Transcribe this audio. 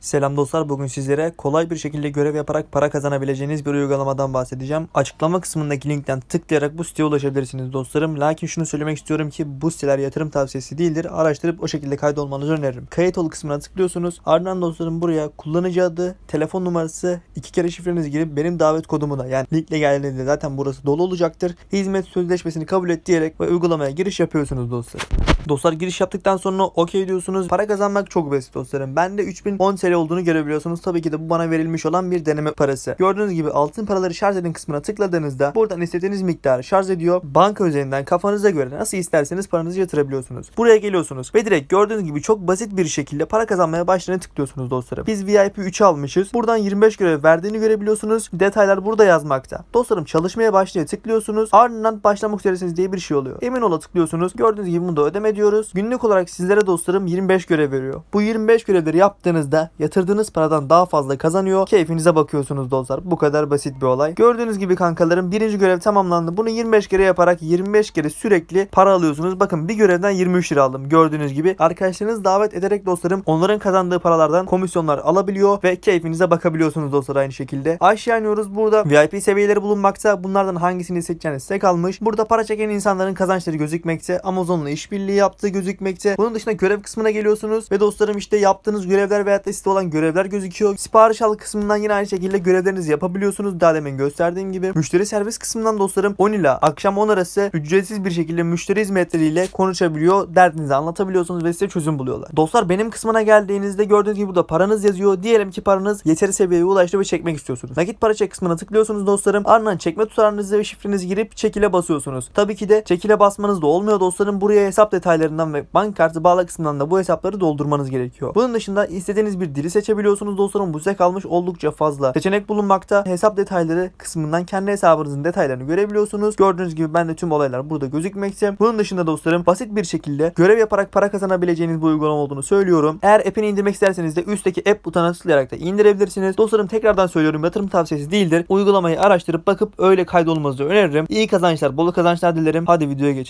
Selam dostlar. Bugün sizlere kolay bir şekilde görev yaparak para kazanabileceğiniz bir uygulamadan bahsedeceğim. Açıklama kısmındaki linkten tıklayarak bu siteye ulaşabilirsiniz dostlarım. Lakin şunu söylemek istiyorum ki bu siteler yatırım tavsiyesi değildir. Araştırıp o şekilde kaydolmanızı öneririm. Kayıt ol kısmına tıklıyorsunuz. Ardından dostlarım buraya kullanıcı adı, telefon numarası, iki kere şifrenizi girip benim davet kodumu da yani linkle geldiğinizde zaten burası dolu olacaktır. Hizmet sözleşmesini kabul et diyerek ve uygulamaya giriş yapıyorsunuz dostlarım. Dostlar giriş yaptıktan sonra okey diyorsunuz. Para kazanmak çok basit dostlarım. Bende 3010 TL olduğunu görebiliyorsunuz. Tabii ki de bu bana verilmiş olan bir deneme parası. Gördüğünüz gibi altın paraları şarj edin kısmına tıkladığınızda buradan istediğiniz miktarı şarj ediyor. Banka üzerinden kafanıza göre nasıl isterseniz paranızı yatırabiliyorsunuz. Buraya geliyorsunuz ve direkt gördüğünüz gibi çok basit bir şekilde para kazanmaya başlayana tıklıyorsunuz dostlarım. Biz VIP 3'ü almışız. Buradan 25 görev verdiğini görebiliyorsunuz. Detaylar burada yazmakta. Dostlarım çalışmaya başlaya tıklıyorsunuz. Ardından başlamak üzeresiniz diye bir şey oluyor. Emin ola tıklıyorsunuz. Gördüğünüz gibi bunu da ödeme diyoruz. Günlük olarak sizlere dostlarım 25 görev veriyor. Bu 25 görevleri yaptığınızda yatırdığınız paradan daha fazla kazanıyor. Keyfinize bakıyorsunuz dostlar. Bu kadar basit bir olay. Gördüğünüz gibi kankalarım birinci görev tamamlandı. Bunu 25 kere yaparak 25 kere sürekli para alıyorsunuz. Bakın bir görevden 23 lira aldım. Gördüğünüz gibi arkadaşlarınızı davet ederek dostlarım onların kazandığı paralardan komisyonlar alabiliyor ve keyfinize bakabiliyorsunuz dostlar aynı şekilde. Aşağı iniyoruz. Burada VIP seviyeleri bulunmakta. Bunlardan hangisini seçeceğiniz size kalmış. Burada para çeken insanların kazançları gözükmekte. Amazon'la işbirliği yaptığı gözükmekte. Bunun dışında görev kısmına geliyorsunuz ve dostlarım işte yaptığınız görevler veyahut da olan görevler gözüküyor. Sipariş al kısmından yine aynı şekilde görevlerinizi yapabiliyorsunuz. Daha demin gösterdiğim gibi. Müşteri servis kısmından dostlarım 10 ila akşam 10 arası ücretsiz bir şekilde müşteri hizmetleriyle konuşabiliyor. Derdinizi anlatabiliyorsunuz ve size çözüm buluyorlar. Dostlar benim kısmına geldiğinizde gördüğünüz gibi burada paranız yazıyor. Diyelim ki paranız yeteri seviyeye ulaştı ve çekmek istiyorsunuz. Nakit para çek kısmına tıklıyorsunuz dostlarım. Ardından çekme tutarınızı ve şifrenizi girip çekile basıyorsunuz. Tabii ki de çekile basmanız da olmuyor dostlarım. Buraya hesap detaylarından ve bank kartı bağla kısmından da bu hesapları doldurmanız gerekiyor. Bunun dışında istediğiniz bir dili seçebiliyorsunuz dostlarım. Bu size kalmış oldukça fazla seçenek bulunmakta. Hesap detayları kısmından kendi hesabınızın detaylarını görebiliyorsunuz. Gördüğünüz gibi bende tüm olaylar burada gözükmekte. Bunun dışında dostlarım basit bir şekilde görev yaparak para kazanabileceğiniz bu uygulama olduğunu söylüyorum. Eğer app'ini indirmek isterseniz de üstteki app butonuna tıklayarak da indirebilirsiniz. Dostlarım tekrardan söylüyorum yatırım tavsiyesi değildir. Uygulamayı araştırıp bakıp öyle kaydolmanızı öneririm. İyi kazançlar, bol kazançlar dilerim. Hadi videoya geç.